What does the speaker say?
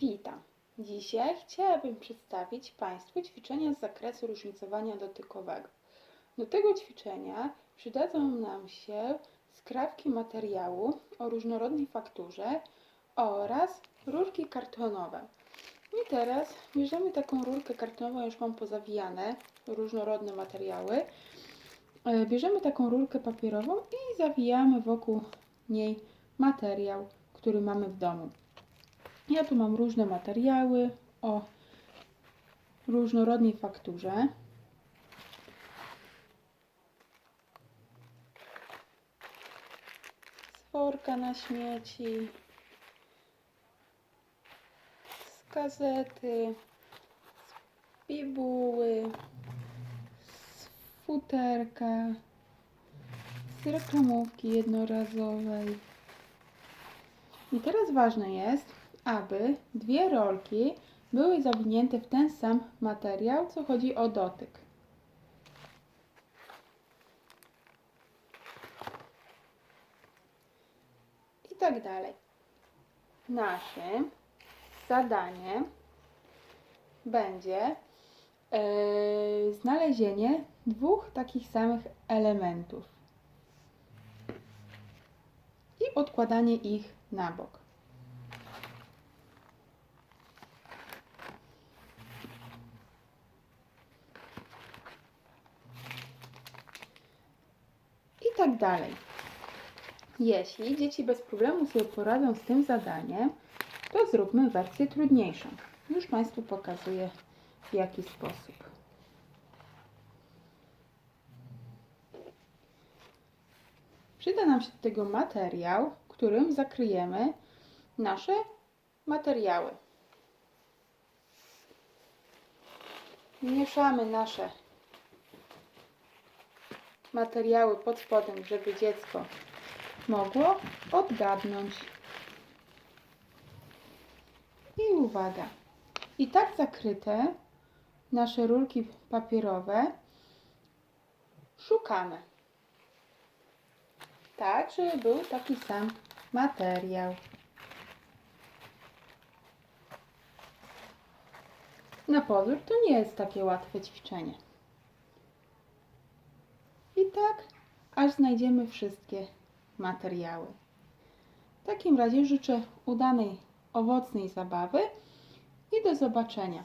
Witam. Dzisiaj chciałabym przedstawić Państwu ćwiczenia z zakresu różnicowania dotykowego. Do tego ćwiczenia przydadzą nam się skrawki materiału o różnorodnej fakturze oraz rurki kartonowe. I teraz bierzemy taką rurkę kartonową, już mam pozawijane różnorodne materiały. E, Bierzemy taką rurkę papierową i zawijamy wokół niej materiał, który mamy w domu. Ja tu mam różne materiały o różnorodnej fakturze. Z worka na śmieci, z gazety, z bibuły, z futerka, z reklamówki jednorazowej. I teraz ważne jest, aby dwie rolki były zawinięte w ten sam materiał, co chodzi o dotyk. I tak dalej. Naszym zadaniem będzie yy, znalezienie dwóch takich samych elementów i odkładanie ich na bok. I tak dalej. Jeśli dzieci bez problemu sobie poradzą z tym zadaniem, to zróbmy wersję trudniejszą. Już Państwu pokazuję w jaki sposób. Przyda nam się do tego materiał, którym zakryjemy nasze materiały. Mieszamy nasze materiały pod spodem, żeby dziecko mogło odgadnąć. I uwaga. I tak zakryte nasze rurki papierowe szukamy. Tak, żeby był taki sam materiał. Na pozór to nie jest takie łatwe ćwiczenie. Tak, aż znajdziemy wszystkie materiały. W takim razie życzę udanej, owocnej zabawy i do zobaczenia.